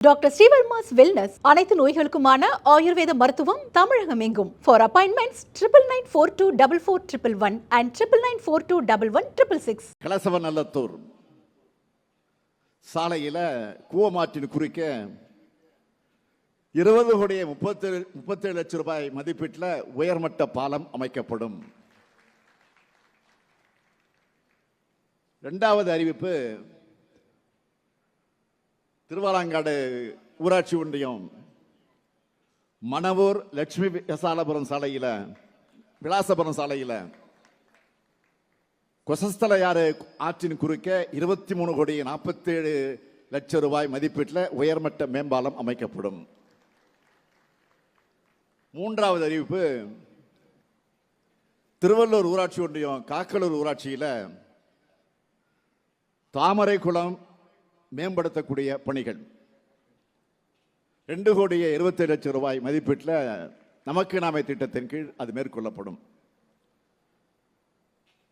Doctor Srivarma's wellness அனைத்து நோய்களுக்குமான ஆயுர்வேத மருத்துவம் தமிழகம் எங்கும் for appointments triple nine four two double four triple one and triple nine four two double one triple six கலசவ Nallathur சாலையில் கூவமாற்றின் குறிக்க இருபது கோடியே முப்பத்தேழு முப்பத்தேழு லட்சம் ரூபாய் மதிப்பீட்டில் உயர்மட்ட பாலம் அமைக்கப்படும். ரெண்டாவது அறிவிப்பு திருவாலாங்காடு ஊராட்சி ஒன்றியம் மணவூர் லட்சுமி விசாலபுரம் சாலையில் விலாசபுரம் சாலையில் கொசஸ்தலையாறு ஆற்றின் குறுக்க இருபத்தி மூணு கோடி நாற்பத்தேழு லட்சம் ரூபாய் மதிப்பீட்டில் உயர்மட்ட மேம்பாலம் அமைக்கப்படும். மூன்றாவது அறிவிப்பு திருவள்ளூர் ஊராட்சி ஒன்றியம் காக்கலூர் ஊராட்சியில் தாமரைக்குளம் மேம்படுத்தக்கூடிய பணிகள். ரெண்டு கோடியே இருபத்தேழு லட்சம் ரூபாய் மதிப்பீட்டில் நமக்கு நாமே திட்டத்தின் கீழ் அது மேற்கொள்ளப்படும்.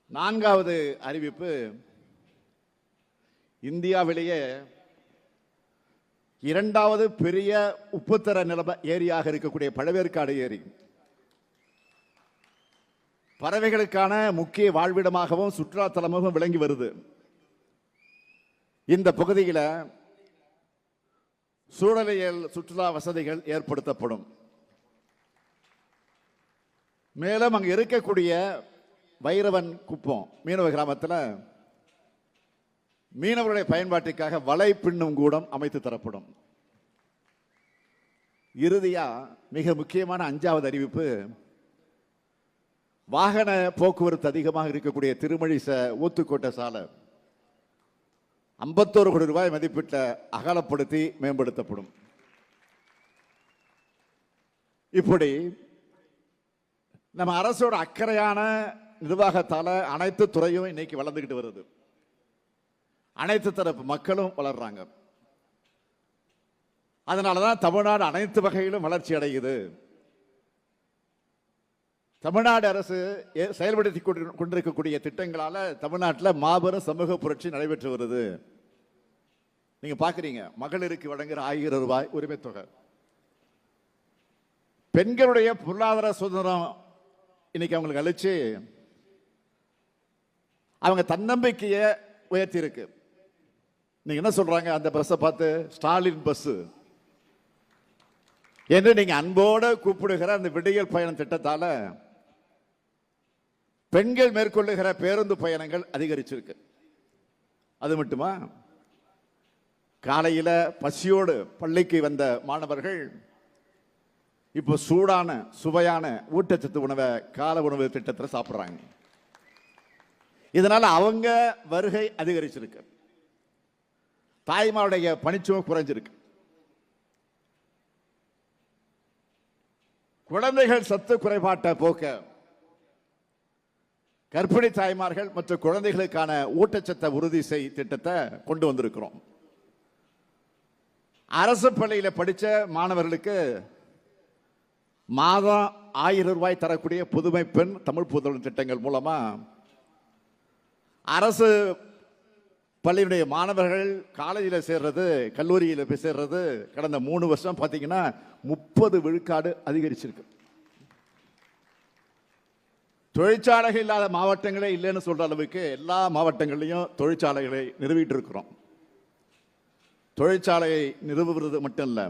நான்காவது அறிவிப்பு இந்தியாவிலேயே இரண்டாவது பெரிய உப்புத்தர நிலம ஏரியாக இருக்கக்கூடிய பழவேற்காடு ஏரி. பறவைகளுக்கான முக்கிய வாழ்விடமாகவும் சுற்றுலாத்தலமாகவும் விளங்கி வருது. இந்த பகுதியில் சூழலியல் சுற்றுலா வசதிகள் ஏற்படுத்தப்படும். மேலும் அங்கே இருக்கக்கூடிய வைரவன் குப்பம் மீனவ கிராமத்தில் மீனவருடைய பயன்பாட்டுக்காக வலை பின்னும் கூடம் அமைத்து தரப்படும். இறுதியாக மிக முக்கியமான அஞ்சாவது அறிவிப்பு வாகன போக்குவரத்து அதிகமாக இருக்கக்கூடிய திருமழிச ஊத்துக்கோட்டை சாலை. ஐம்பத்தோரு கோடி ரூபாய் மதிப்பிட்ட அகலப்படுத்தி மேம்படுத்தப்படும். இப்படி நம்ம அரசோட அக்கறையான நிர்வாகத்தால அனைத்து துறையும் இன்னைக்கு வளர்ந்துக்கிட்டு வருது. அனைத்து தரப்பு மக்களும் வளர்றாங்க. அதனால தான் தமிழ்நாடு அனைத்து வகையிலும் வளர்ச்சி அடையுது. தமிழ்நாடு அரசு ஏ- செயல்படுத்தி கொண்டு- கொண்டிருக்கக்கூடிய திட்டங்களால் தமிழ்நாட்டில் மாபெரும் சமூக புரட்சி நடைபெற்று வருது. நீங்கள் பார்க்குறீங்க மகளிருக்கு வழங்குகிற ஆயிரம் ரூபாய் உரிமை தொகை பெண்களுடைய பொருளாதார சுதந்திரம் இன்னைக்கு அவங்களுக்கு அழிச்சு அவங்க தன்னம்பிக்கையை உயர்த்தி இருக்கு நீங்கள் என்ன சொல்கிறாங்க அந்த பஸ்ஸை பார்த்து ஸ்டாலின் பஸ்ஸு என்று நீங்கள் அன்போடு கூப்பிடுகிற அந்த விடியல் பயணம் திட்டத்தால் பெண்கள் மேற்கொள்ளுகிற பேருந்து பயணங்கள் அதிகரிச்சிருக்கு. அது மட்டுமா? காலையில் பசியோடு பள்ளிக்கு வந்த மாணவர்கள் இப்போ சூடான சுவையான ஊட்டச்சத்து உணவை கால உணவு திட்டத்தில் சாப்பிட்றாங்க. இதனால் அவங்க வருகை அதிகரிச்சிருக்கு. தாய்மாருடைய பணிச்சுமை குறைஞ்சிருக்கு. குழந்தைகள் சத்து குறைபாட்டை போக்க கர்ப்பிணி தாய்மார்கள் மற்றும் குழந்தைகளுக்கான ஊட்டச்சத்தை உறுதி செய் திட்டத்தை கொண்டு வந்திருக்கிறோம். அரசு பள்ளியில் படித்த மாணவர்களுக்கு மாதம் ஆயிரம் ரூபாய் தரக்கூடிய புதுமை பெண் தமிழ் புதல்வன் திட்டங்கள் மூலமாக அரசு பள்ளியுடைய மாணவர்கள் காலேஜில் சேர்றது கல்லூரியில் போய் சேர்றது கடந்த மூணு வருஷம் பார்த்தீங்கன்னா முப்பது விழுக்காடு அதிகரிச்சிருக்கு. தொழிற்சாலைகள் இல்லாத மாவட்டங்களே இல்லைன்னு சொல்கிற அளவுக்கு எல்லா மாவட்டங்கள்லையும் தொழிற்சாலைகளை நிறுவிட்டு இருக்கிறோம் தொழிற்சாலையை நிறுவுவது மட்டும் இல்லை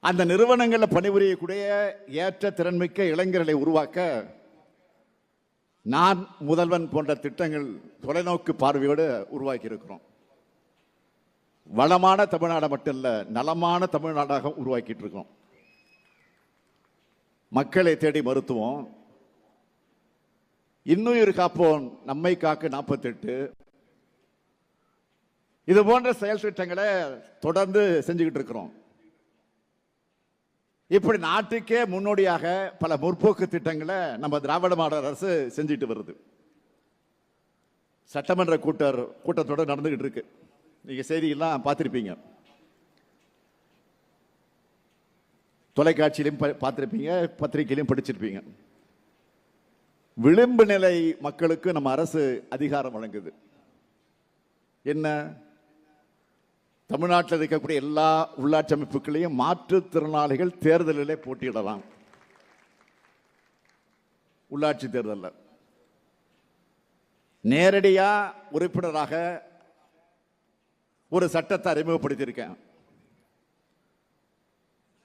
அந்த நிறுவனங்களில் பணிபுரியக்கூடிய ஏற்ற திறன்மிக்க இளைஞர்களை உருவாக்க நான் முதல்வன் போன்ற திட்டங்கள் தொலைநோக்கு பார்வையோடு உருவாக்கி இருக்கிறோம் வளமான தமிழ்நாடு மட்டும் இல்லை நலமான தமிழ்நாடாக உருவாக்கிட்டு இருக்கோம். மக்களை தேடி மருத்துவம் இன்னுயிர் காப்போன் நம்மை காக்க நாற்பத்தெட்டு. இது போன்ற செயல் திட்டங்களை தொடர்ந்து செஞ்சுக்கிட்டு இருக்கிறோம். இப்படி நாட்டுக்கே முன்னோடியாக பல முற்போக்கு திட்டங்களை நம்ம திராவிட மாடல் அரசு செஞ்சுட்டு வருது. சட்டமன்ற கூட்டர் கூட்டத்தோடு நடந்துகிட்டு இருக்கு. நீங்க செய்தியெல்லாம் பார்த்துருப்பீங்க. தொலைக்காட்சியிலையும் பார்த்துருப்பீங்க பத்திரிகையிலையும் படிச்சிருப்பீங்க. விளிம்பு நிலை மக்களுக்கு நம்ம அரசு அதிகாரம் வழங்குது. என்ன? தமிழ்நாட்டில் இருக்கக்கூடிய எல்லா உள்ளாட்சி அமைப்புகளையும் மாற்றுத்திறனாளிகள் தேர்தலிலே போட்டியிடலாம். உள்ளாட்சி தேர்தலில். நேரடியாக உறுப்பினராக ஒரு சட்டத்தை அறிமுகப்படுத்தியிருக்கேன்.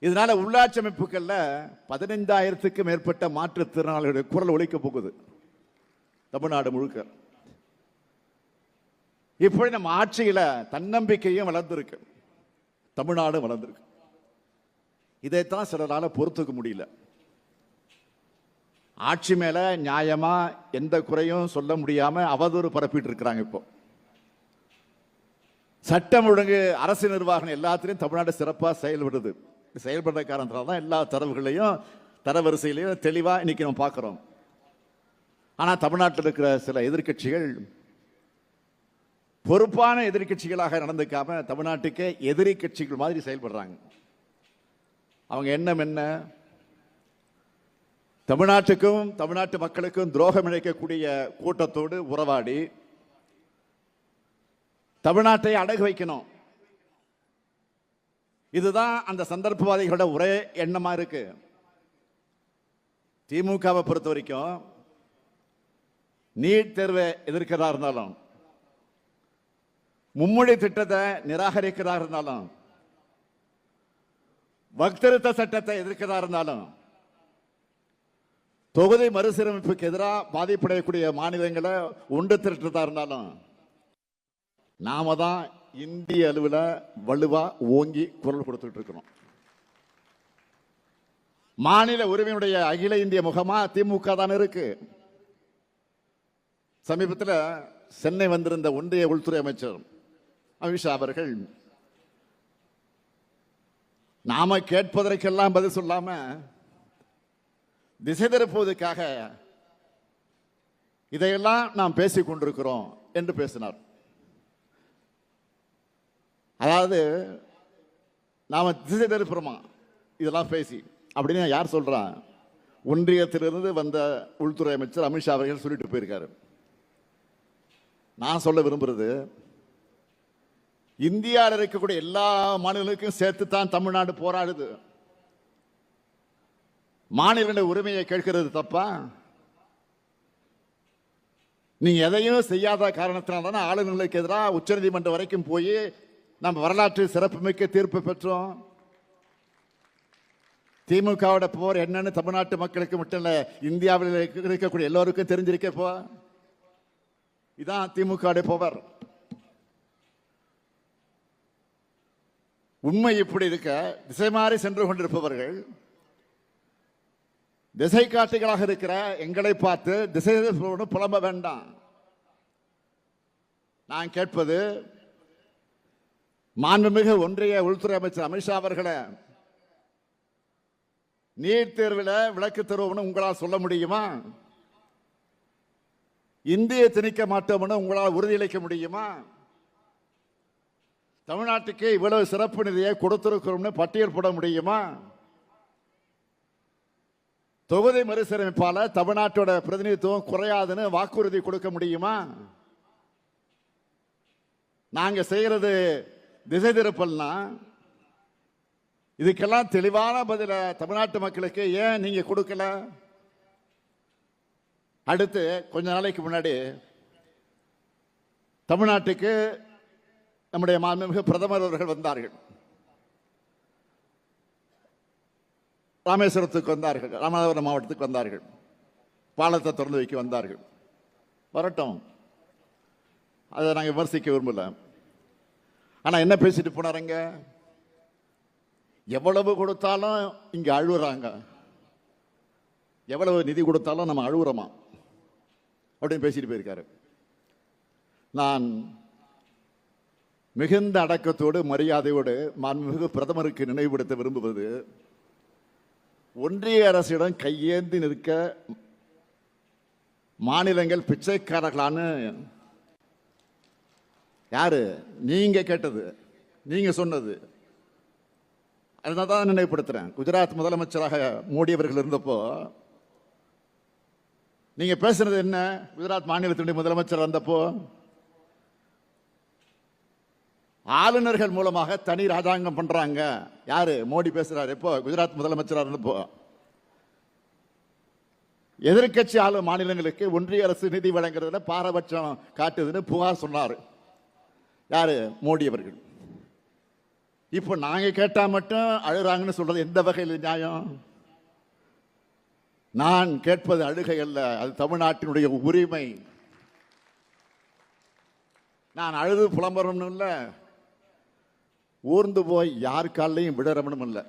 இதனால உள்ளாட்சி அமைப்புகளில் பதினைந்தாயிரத்துக்கு மேற்பட்ட மாற்றுத்திறனாளிகளுடைய குரல் ஒழிக்க போகுது. தமிழ்நாடு முழுக்க. இப்படி நம்ம ஆட்சியில் தன்னம்பிக்கையும் வளர்ந்துருக்கு. தமிழ்நாடு வளர்ந்துருக்கு. இதைத்தான் சிலரால் பொறுத்துக்க முடியல. ஆட்சி மேலே நியாயமாக எந்த குறையும் சொல்ல முடியாமல் அவதூறு பரப்பிட்டு இருக்கிறாங்க இப்போ. சட்டம் ஒழுங்கு அரசு நிர்வாகம் எல்லாத்திலையும் தமிழ்நாடு சிறப்பாக செயல்படுது. செயல்படுற காரணத்தினால தான் எல்லா தரவுகளையும் தரவரிசையிலையும் தெளிவாக இன்னைக்கு நம்ம பார்க்குறோம். ஆனால் தமிழ்நாட்டில் இருக்கிற சில எதிர்க்கட்சிகள் பொறுப்பான எதிர்க்கட்சிகளாக நடந்துக்காம தமிழ்நாட்டுக்கே எதிரி கட்சிகள் மாதிரி செயல்படுறாங்க. அவங்க எண்ணம் என்ன? தமிழ்நாட்டுக்கும் தமிழ்நாட்டு மக்களுக்கும் துரோகம் இழைக்கக்கூடிய கூட்டத்தோடு உறவாடி தமிழ்நாட்டை அடகு வைக்கணும். இதுதான் அந்த சந்தர்ப்பவாதிகளோட ஒரே எண்ணமாக இருக்கு. திமுகவை பொறுத்த வரைக்கும் நீட் தேர்வை எதிர்க்கிறதா இருந்தாலும் மும்மொழி திட்டத்தை நிராகரிக்கிறதா இருந்தாலும் வக்திருத்த சட்டத்தை எதிர்க்கிறதா இருந்தாலும் தொகுதி மறுசீரமைப்புக்கு எதிராக பாதிப்படையக்கூடிய மாநிலங்களை ஒன்று திரட்டுறதா இருந்தாலும் நாம தான் இந்திய அளவில் வலுவா ஓங்கி குரல் கொடுத்துட்டு இருக்கிறோம் மாநில உரிமையுடைய அகில இந்திய முகமா திமுக தான் இருக்கு. சமீபத்தில் சென்னை வந்திருந்த ஒன்றிய உள்துறை அமைச்சர் அமித்ஷா அவர்கள் நாம கேட்பதற்கெல்லாம் பதில் சொல்லாம திசை திருப்புவதற்காக இதையெல்லாம் நாம் பேசிக் கொண்டிருக்கிறோம் என்று பேசினார். அதாவது நாம் திசை திருப்புறோமா இதெல்லாம் பேசி. அப்படின்னு யார் சொல்கிறான் ஒன்றியத்திலிருந்து வந்த உள்துறை அமைச்சர் அமித்ஷா அவர்கள் சொல்லிட்டு போயிருக்காரு. நான் சொல்ல விரும்புறது இந்தியாவில் இருக்கக்கூடிய எல்லா மாநிலங்களுக்கும் சேர்த்து தான் தமிழ்நாடு போராடுது. மாநிலங்களுடைய உரிமையை கேட்கிறது தப்பா? நீங்க எதையும் செய்யாத காரணத்தினால தானே ஆளுநர்களுக்கு எதிராக உச்சநீதிமன்றம் வரைக்கும் போய் நம்ம வரலாற்று சிறப்புமிக்க தீர்ப்பு பெற்றோம். திமுகவோட போர் என்னன்னு தமிழ்நாட்டு மக்களுக்கு மட்டும் இல்ல இந்தியாவில் இருக்கக்கூடிய எல்லோருக்கும் தெரிஞ்சிருக்க போ. இதான் திமுக பவர் உண்மை இப்படி இருக்க திசை மாறி சென்று கொண்டிருப்பவர்கள் திசை காட்டிகளாக இருக்கிற எங்களை பார்த்து திசை புலம்ப வேண்டாம். நான் கேட்பது மாண்புமிகு ஒன்றிய உள்துறை அமைச்சர் அமித்ஷா அவர்களை நீட் தேர்வில் விளக்கு தருவோம்னு உங்களால் சொல்ல முடியுமா? இந்திய திணிக்க மாட்டோம்னு உங்களால் உறுதியளிக்க முடியுமா? தமிழ்நாட்டுக்கு இவ்வளவு சிறப்பு நிதியை கொடுத்திருக்கிறோம்னு பட்டியல் போட முடியுமா? தொகுதி மறுசீரமைப்பால் தமிழ்நாட்டோட பிரதிநிதித்துவம் குறையாதுன்னு வாக்குறுதி கொடுக்க முடியுமா? நாங்கள் செய்கிறது திசை திருப்பல்னா இதுக்கெல்லாம் தெளிவான பதில தமிழ்நாட்டு மக்களுக்கு ஏன் நீங்க கொடுக்கல? அடுத்து கொஞ்ச நாளைக்கு முன்னாடி தமிழ்நாட்டுக்கு நம்முடைய மாண்புமிகு பிரதமர் அவர்கள் வந்தார்கள். ராமேஸ்வரத்துக்கு வந்தார்கள் ராமநாதபுரம் மாவட்டத்துக்கு வந்தார்கள். பாலத்தை திறந்து வைக்க வந்தார்கள். வரட்டும். அதை நாங்கள் விமர்சிக்க விரும்பலை. ஆனால் என்ன பேசிட்டு போனாருங்க? எவ்வளவு கொடுத்தாலும் இங்கே அழுகுறாங்க எவ்வளவு நிதி கொடுத்தாலும் நம்ம அழுகுறோமா அப்படின்னு பேசிட்டு போயிருக்காரு. நான் மிகுந்த அடக்கத்தோடு மரியாதையோடு மாண்புமிகு பிரதமருக்கு நினைவுபடுத்த விரும்புவது ஒன்றிய அரசிடம் கையேந்தி நிற்க மாநிலங்கள் பிச்சைக்காரர்களான்னு யாரு? நீங்க கேட்டது. நீங்க சொன்னது. அதனால தான் நினைவுபடுத்துறேன். குஜராத் முதலமைச்சராக மோடி அவர்கள் இருந்தப்போ நீங்க பேசுனது என்ன? குஜராத் மாநிலத்தினுடைய முதலமைச்சர் வந்தப்போ ஆளுநர்கள் மூலமாக தனி ராஜாங்கம் பண்றாங்க. யாரு? மோடி பேசுறாரு. எப்போ? குஜராத் முதலமைச்சராக இருந்தப்போ. எதிர்க்கட்சி ஆளும் மாநிலங்களுக்கு ஒன்றிய அரசு நிதி வழங்குறதுல பாரபட்சம் காட்டுதுன்னு புகார் சொன்னார். யார்? மோடி அவர்கள். இப்போ நாங்கள் கேட்டால் மட்டும் அழுகிறாங்கன்னு சொல்றது எந்த வகையில் நியாயம்? நான் கேட்பது அழுகை அல்ல அது தமிழ்நாட்டினுடைய உரிமை. நான் அழுது புலம்புறணும் இல்லை. ஊர்ந்து போய் யார் காலையும் விடறவனும் இல்லை.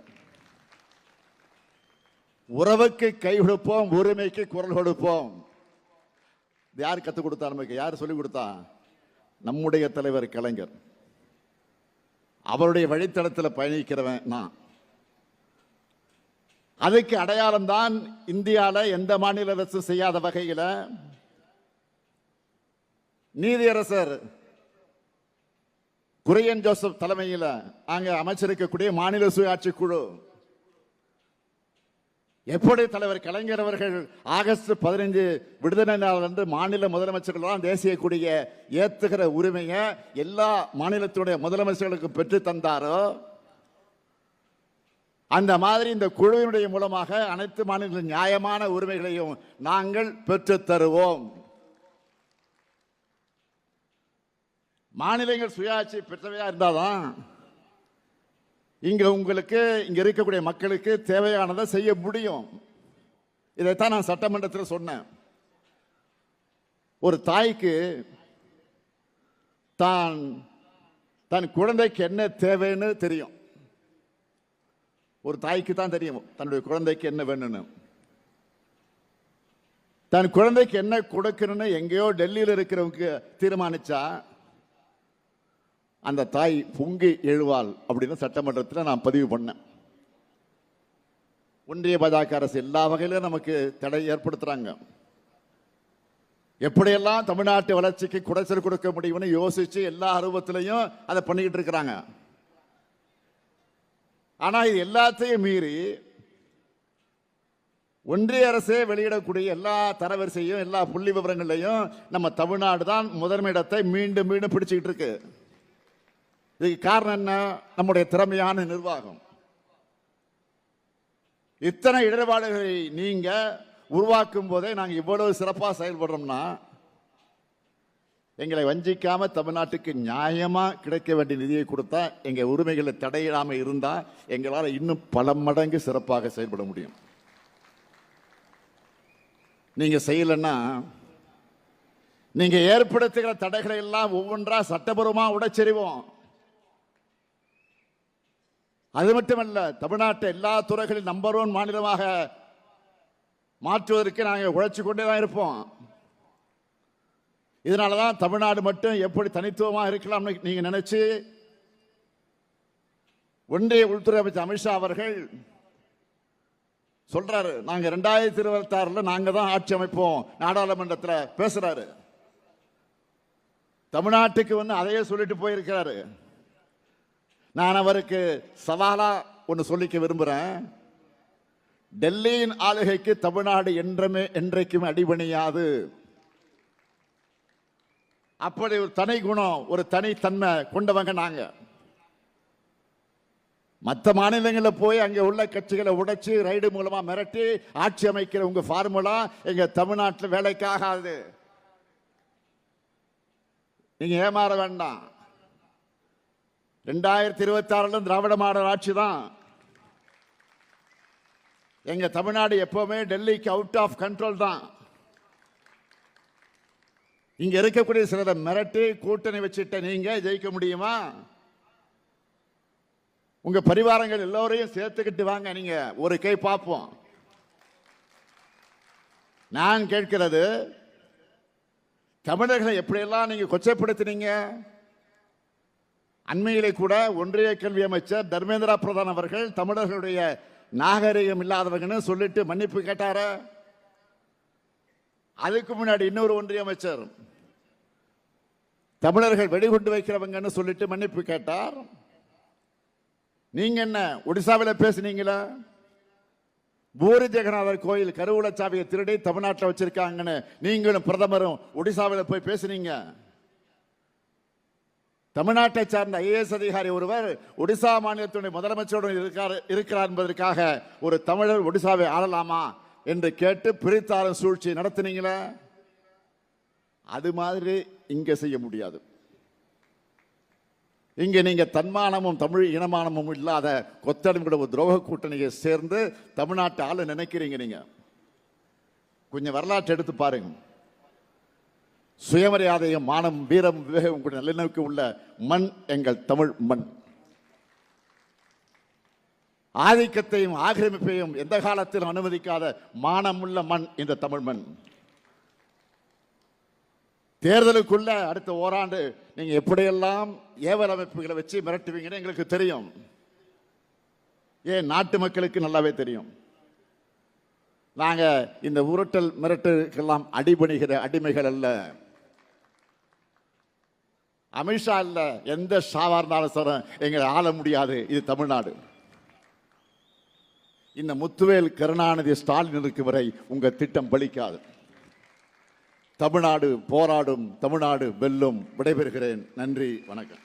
உறவுக்கு கை கொடுப்போம் உரிமைக்கு குரல் கொடுப்போம். யார் கற்றுக் கொடுத்தா நமக்கு? யார் சொல்லிக் கொடுத்தா? நம்முடைய தலைவர் கலைஞர். அவருடைய வழித்தடத்தில் பயணிக்கிறவன் நான். அதுக்கு அடையாளம் தான் இந்தியாவில் எந்த மாநில அரசு செய்யாத வகையில் நீதியரசர் குரியன் ஜோசப் தலைமையில் அங்கே அமைச்சிருக்கக்கூடிய மாநில சுயாட்சி குழு எப்படி தலைவர் கலைஞர் அவர்கள் ஆகஸ்ட் பதினைஞ்சு விடுதலை நாள் வந்து மாநில முதலமைச்சர்கள்லாம் தேசிய கொடியை ஏத்துகிற உரிமையை எல்லா மாநிலத்துடைய முதலமைச்சர்களுக்கு பெற்று தந்தாரோ? அந்த மாதிரி இந்த குழுவினுடைய மூலமாக அனைத்து மாநில நியாயமான உரிமைகளையும் நாங்கள் பெற்று தருவோம். மாநிலங்கள் சுயாட்சி பெற்றவையா இருந்தால்தான் இங்க உங்களுக்கு இங்க இருக்கக்கூடிய மக்களுக்கு தேவையானதை செய்ய முடியும். இதைத்தான் நான் சட்டமன்றத்தில் சொன்னேன். ஒரு தாய்க்கு தான் தன் குழந்தைக்கு என்ன தேவைன்னு தெரியும். ஒரு தாய்க்கு தான் தெரியும் தன்னுடைய குழந்தைக்கு என்ன வேணும்னு. தன் குழந்தைக்கு என்ன கொடுக்கணும்னு எங்கேயோ டெல்லியில் இருக்கிறவங்க தீர்மானிச்சா அந்த தாய் பொங்கி எழுவாள் அப்படின்னு சட்டமன்றத்தில் நான் பதிவு பண்ணேன். ஒன்றிய பாஜக அரசு எல்லா வகையிலும் நமக்கு தடை ஏற்படுத்துகிறாங்க எப்படியெல்லாம் தமிழ்நாட்டு வளர்ச்சிக்கு குடைச்சல் கொடுக்க முடியும்னு யோசிச்சு எல்லா அருவத்திலையும் அதை பண்ணிக்கிட்டு இருக்கிறாங்க. ஆனால் இது எல்லாத்தையும் மீறி ஒன்றிய அரசே வெளியிடக்கூடிய எல்லா தரவரிசையும் எல்லா புள்ளி விவரங்களையும் நம்ம தமிழ்நாடு தான் முதன்மையிடத்தை மீண்டும் மீண்டும் பிடிச்சிக்கிட்டு இருக்கு. இதுக்கு காரணம் என்ன? நம்முடைய திறமையான நிர்வாகம். இத்தனை இடர்பாடுகளை நீங்க உருவாக்கும் போதே நாங்கள் இவ்வளவு சிறப்பாக செயல்படுறோம்னா எங்களை வஞ்சிக்காம தமிழ்நாட்டுக்கு நியாயமா கிடைக்க வேண்டிய நிதியை கொடுத்தா எங்க உரிமைகளை தடையிடாம இருந்தா எங்களால் இன்னும் பல மடங்கு சிறப்பாக செயல்பட முடியும். நீங்க செய்யலைன்னா நீங்க ஏற்படுத்துகிற தடைகளை எல்லாம் ஒவ்வொன்றா சட்டபூர்வமாக உடைச்செறிவோம். அது மட்டுமல்ல தமிழ்நாட்டை எல்லா துறைகளில் நம்பர் ஒன் மாநிலமாக மாற்றுவதற்கு நாங்கள் உழைச்சி கொண்டே தான் இருப்போம். இதனால தான் தமிழ்நாடு மட்டும் எப்படி தனித்துவமாக இருக்கலாம்னு நீங்கள் நினைச்சு. ஒன்றிய உள்துறை அமைச்சர் அமித்ஷா அவர்கள் சொல்றாரு நாங்க ரெண்டாயிரத்தி இருபத்தி ஆறுல நாங்க தான் ஆட்சி அமைப்போம் நாடாளுமன்றத்தில் பேசுறாரு. தமிழ்நாட்டுக்கு வந்து அதையே சொல்லிட்டு போயிருக்கிறாரு. நான் அவருக்கு சவாலா ஒன்று சொல்லிக்க விரும்புகிறேன் டெல்லியின் ஆளுகைக்கு தமிழ்நாடு என்றமே என்றைக்கும் அடிபணியாது. அப்படி ஒரு தனி குணம் ஒரு தனித்தன்மை கொண்டவங்க நாங்க. மற்ற மாநிலங்களில் போய் அங்கே உள்ள கட்சிகளை உடைச்சு ரைடு மூலமாக மிரட்டி ஆட்சி அமைக்கிற உங்கள் ஃபார்முலா எங்கள் தமிழ்நாட்டில் வேலைக்காகாது நீங்கள் ஏமாற வேண்டாம். ரெண்டாயிரத்தி இருபத்தாறுல திராவிட மாடல் ஆட்சி தான். எங்க தமிழ்நாடு எப்பவுமே டெல்லிக்கு அவுட் ஆஃப் கண்ட்ரோல் தான். இங்க இருக்கக்கூடிய சிலரை மிரட்டி கூட்டணி வச்சுட்ட நீங்க ஜெயிக்க முடியுமா? உங்க பரிவாரங்கள் எல்லோரையும் சேர்த்துக்கிட்டு வாங்க நீங்க. ஒரு கை பார்ப்போம். நான் கேட்கிறது தமிழர்களை எப்படியெல்லாம் நீங்க கொச்சைப்படுத்தினீங்க? அண்மையிலே கூட ஒன்றிய கல்வி அமைச்சர் தர்மேந்திரா பிரதான் அவர்கள் தமிழர்களுடைய நாகரிகம் இல்லாதவங்கன்னு சொல்லிட்டு மன்னிப்பு கேட்டார? அதுக்கு முன்னாடி இன்னொரு ஒன்றிய அமைச்சர் தமிழர்கள் வெடிகுண்டு வைக்கிறவங்கன்னு சொல்லிட்டு மன்னிப்பு கேட்டார். நீங்க என்ன ஒடிசாவில் பேசுனீங்களா? பூரி ஜெகநாதர் கோயில் கருவூலச்சாவியை திருடி தமிழ்நாட்டில் வச்சிருக்காங்கன்னு நீங்களும் பிரதமரும் ஒடிசாவில் போய் பேசுனீங்க. தமிழ்நாட்டை சார்ந்த ஐஏஎஸ் அதிகாரி ஒருவர் ஒடிசா மாநிலத்துடைய முதலமைச்சருடன் இருக்கார் இருக்கிறார் என்பதற்காக ஒரு தமிழர் ஒடிசாவை ஆளலாமா என்று கேட்டு பிரித்தாரும் சூழ்ச்சி நடத்தினீங்களே? அது மாதிரி இங்கே செய்ய முடியாது. இங்கே நீங்கள் தன்மானமும் தமிழ் இனமானமும் இல்லாத கொத்தடிமையோட ஒரு துரோக கூட்டணியை சேர்ந்து தமிழ்நாட்டை ஆள நினைக்கிறீங்க நீங்கள் கொஞ்சம் வரலாற்றை எடுத்து பாருங்கள் சுயமரியாதையும் மானம் வீரம் விவேகம் கூட நல்லிணக்கு உள்ள மண் எங்கள் தமிழ் மண். ஆதிக்கத்தையும் ஆக்கிரமிப்பையும் எந்த காலத்திலும் அனுமதிக்காத மானமுள்ள மண் இந்த தமிழ் மண். தேர்தலுக்குள்ள அடுத்த ஓராண்டு நீங்க எப்படியெல்லாம் ஏவல் அமைப்புகளை வச்சு மிரட்டுவீங்கன்னு எங்களுக்கு தெரியும். ஏன் நாட்டு மக்களுக்கு நல்லாவே தெரியும். நாங்கள் இந்த உருட்டல் மிரட்டலுக்கெல்லாம் அடிபணிகிற அடிமைகள் அல்ல. அமித்ஷா இல்லை எந்த ஷாவா இருந்தாலும் சார் எங்களை ஆள முடியாது. இது தமிழ்நாடு. இந்த முத்துவேல் கருணாநிதி ஸ்டாலின் இருக்கு வரை உங்க திட்டம் பலிக்காது. தமிழ்நாடு போராடும் தமிழ்நாடு வெல்லும். விடைபெறுகிறேன். நன்றி வணக்கம்.